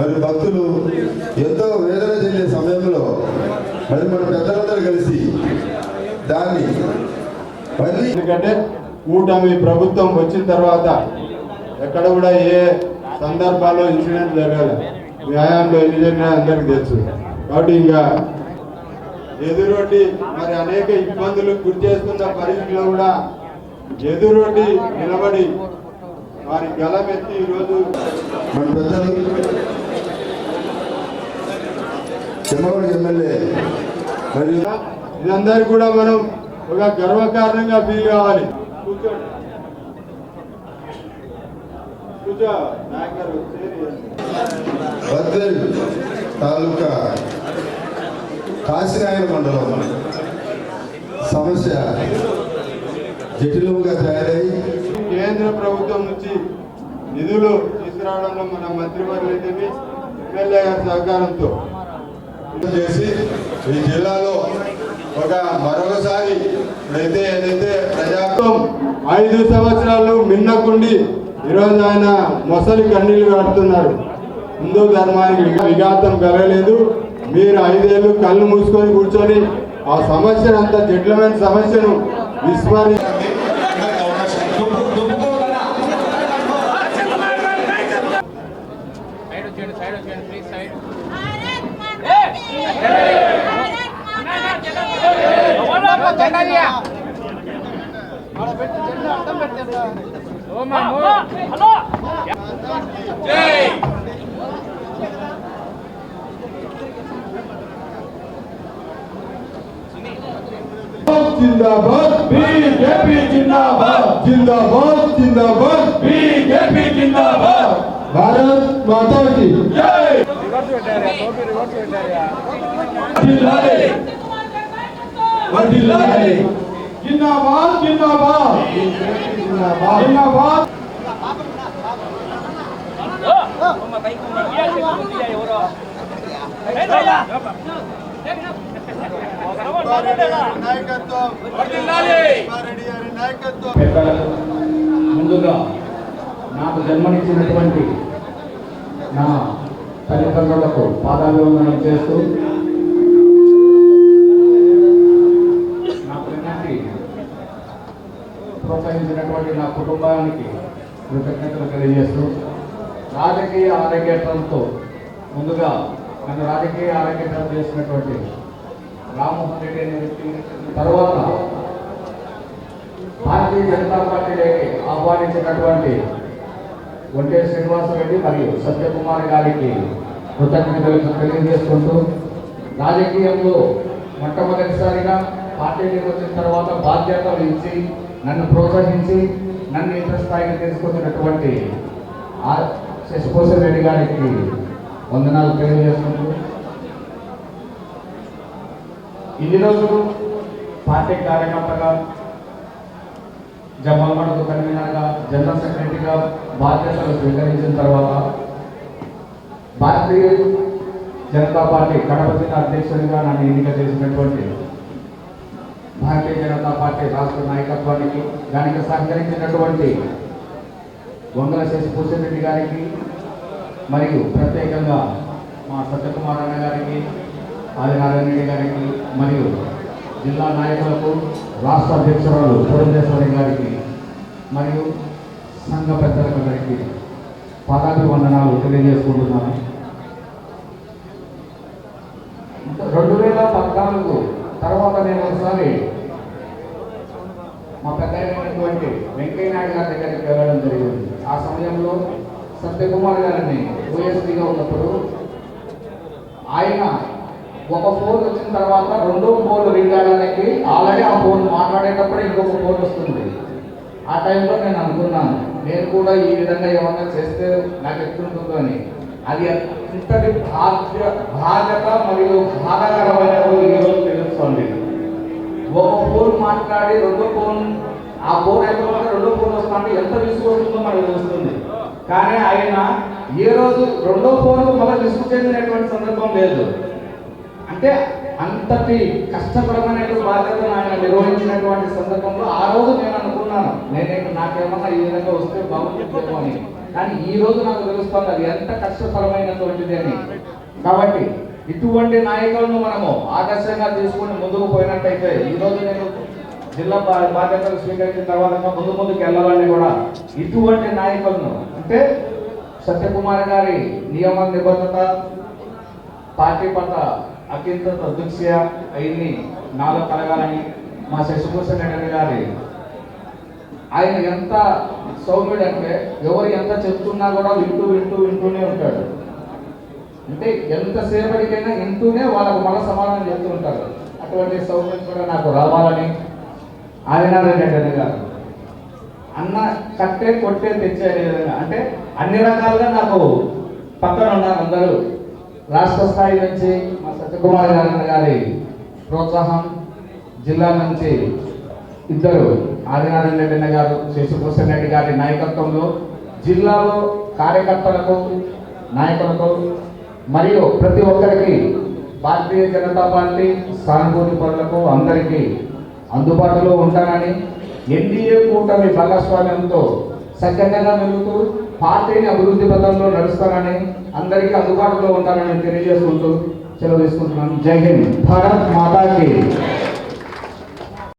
మరి భక్తులు ఎంతో వేదన చెందే సమయంలో మరి మన పెద్దలందరూ కలిసి దాన్ని మళ్ళీ ఎందుకంటే కూటమి ప్రభుత్వం వచ్చిన తర్వాత ఎక్కడ కూడా ఏ సందర్భాల్లో ఇన్సిడెంట్ జరగాలి. వ్యాయామంలో ఎన్ని జరిగినా అందరికి తెలుసు. కాబట్టి ఇంకా ఎదురొడ్డి మరి అనేక ఇబ్బందులకు గురి చేస్తున్న పరిస్థితిలో కూడా ఎదురొడ్డి నిలబడి వారి గలమెత్తి ఈరోజు మన పెద్దలు చెమ్మగూడ ఎమ్మెల్యే. మరియు ఇదందరికి కూడా మనం ఒక గర్వకారణంగా ఫీల్ కావాలి. కూర్చోండి కూర్చో. తాలూకా కాశీనాయన మండలం. సమస్య జటిలముగా తయారై కేంద్ర ప్రభుత్వం నుంచి నిధులు తీసుకురావడంలో మన మంత్రివర్యులు అయితేమి ఎమ్మెల్యే గారి సహకారంతో చేసి ఈ జిల్లాలో ఒక మరొకసారి అయితే ఏదైతే ప్రజాత్వం ఐదు సంవత్సరాలు మిన్నకుండి ఈరోజు ఆయన మొసలి కన్నీళ్ళు కడుతున్నారు హిందూ ధర్మానికి విఘాతం కలగలేదు. మీరు ఐదేళ్ళు కళ్ళు మూసుకొని కూర్చొని ఆ సమస్యను అంత జడ్లమైన సమస్యను విస్మరించారు జిందాబాద్ బీజేపీ జిందాబాద్ జిందాబాద్ జిందాబాద్ బీజేపీ జిందాబాద్ భారత్ మాతా కి జై జిల్లాలే జిందాబాద్ జిందాబాద్. జిందాబాద్. జిందాబాద్. ముందుగా నాకు జన్మనిచ్చినటువంటి నా తల్లిదండ్రులకు పాదాభివందనం చేస్తూ కుటుంబానికి కృతజ్ఞతలు తెలియజేస్తూ రాజకీయ ఆరోగ్యంతో ముందుగా నన్ను రాజకీయ ఆరోగ్యం చేసినటువంటి రామ్మోహన్ రెడ్డి అనే వ్యక్తి తర్వాత భారతీయ జనతా పార్టీలోకి ఆహ్వానించినటువంటి ఒంటే శ్రీనివాసరెడ్డి మరియు సత్యకుమార్ గారికి కృతజ్ఞతలు తెలియజేసుకుంటూ రాజకీయంలో మొట్టమొదటిసారిగా పార్టీకి వచ్చిన తర్వాత బాధ్యతలు ఇచ్చి నన్ను ప్రోత్సహించి నన్ను ఇతర స్థాయికి తీసుకొచ్చినటువంటి శశిభూషణ్ రెడ్డి గారికి వందనాలు తెలియజేసుకుంటూ ఇన్ని రోజులు పార్టీ కార్యకర్తగా జమ్మలమడుగు కన్వీనర్గా జనరల్ సెక్రటరీగా బాధ్యతలు స్వీకరించిన తర్వాత భారతీయ జనతా పార్టీ కడప జిల్లా అధ్యక్షుడిగా నన్ను ఎన్నిక చేసినటువంటి పార్టీ రాష్ట్ర నాయకత్వానికి దానికి సహకరించినటువంటి వంగల శశిభూషణ్ రెడ్డి గారికి మరియు ప్రత్యేకంగా మా సత్యకుమార్ అన్న గారికి ఆదినారాయణ రెడ్డి గారికి మరియు జిల్లా నాయకులకు రాష్ట్ర అధ్యక్షురాలు పురంధేశ్వరి గారికి మరియు సంఘ పెద్దలందరికీ పాదాభివందనాలు తెలియజేసుకుంటున్నాను. రెండు వేల పద్నాలుగు తర్వాత నేను ఒకసారి గారి దగ్గరికి వెళ్ళడం జరిగింది. ఆ సమయంలో సత్యకుమార్ గారిని ఓఎస్పీగా ఉన్నప్పుడు ఆయన ఒక ఫోన్ వచ్చిన తర్వాత రెండో ఫోన్ రింగ్ అవడానికి ఆల్రెడీ ఆ ఫోన్ మాట్లాడేటప్పుడు ఇంకొక ఫోన్ వస్తుంది. ఆ టైంలో నేను అనుకున్నాను నేను కూడా ఈ విధంగా ఏమన్నా చేస్తే నాకు ఎట్లుంటుందో అని. అది ఇంతటి బాధ్య బాధ్యత మరియు బాధాకరమైన రోజు ఈరోజు తెలుస్తుంది. ఒక ఫోన్ మాట్లాడి రెండో ఫోన్ ఆ ఫోన్ అయిపోయిన రెండో ఫోన్ వస్తుంటే ఎంత విసుకొస్తుందో మనకు తెలుస్తుంది. కానీ ఆయన ఏ రోజు రెండో ఫోన్ మళ్ళీ విసుగు చెందినటువంటి సందర్భం లేదు. అంటే అంతటి కష్టపడమైనటువంటి బాధ్యతను ఆయన నిర్వహించినటువంటి సందర్భంలో ఆ రోజు నేను అనుకున్నాను. నేను నాకేమన్నా ఈ విధంగా వస్తే బాగుంటుందేమో అని. కానీ ఈ రోజు నాకు తెలుస్తుంది అది ఎంత కష్టపరమైనటువంటిది అని. కాబట్టి ఇటువంటి నాయకులను మనము ఆదర్శంగా తీసుకుని ముందుకు పోయినట్టయితే ఈ రోజు నేను జిల్లా బా- బాధ్యతలు స్వీకరించిన తర్వాత ముందు ముందుకు వెళ్ళాలని కూడా ఇటువంటి నాయకులను అంటే సత్యకుమార్ గారి నియమ నిబద్ధత పార్టీ పట్ల అత్యంత దృశ్య అవన్నీ నాలో కలగాలని మా శశిభూషణ్ రెడ్డి గారి ఆయన ఎంత సౌమ్యుడు అంటే ఎవరు ఎంత చెప్తున్నా కూడా వింటూ వింటూ వింటూనే ఉంటాడు. అంటే ఎంతసేపటికైనా వింటూనే వాళ్ళకు మళ్ళీ సమాధానం చెప్తూ ఉంటారు. అటువంటి సౌమ్యం కూడా నాకు రావాలని ఆదినారాయణ రెడ్డి గారు అన్న కట్టే కొట్టే తెచ్చే విధంగా. అంటే అన్ని రకాలుగా నాకు పక్కన ఉన్నారు అందరూ రాష్ట్ర స్థాయి నుంచి మా సత్యకుమార్ గారి గారి ప్రోత్సాహం జిల్లా నుంచి ఇద్దరు ఆదినారాయణ రెడ్డి గారు శశిభూషణ్ రెడ్డి గారి నాయకత్వంలో జిల్లాలో కార్యకర్తలకు నాయకులకు మరియు ప్రతి ఒక్కరికి భారతీయ జనతా పార్టీ సానుభూతి పనులకు అందరికీ అందుబాటులో ఉంటానని ఎన్డీఏ కూటమి భాగస్వామ్యంతో సఖ్యంగా మెలుగుతూ పార్టీని అభివృద్ధి పథంలో నడుస్తానని అందరికీ అందుబాటులో ఉంటానని తెలియజేసుకుంటూ సెలవు తీసుకుంటున్నాను. జై హింద్. భారత్ మాతాకి.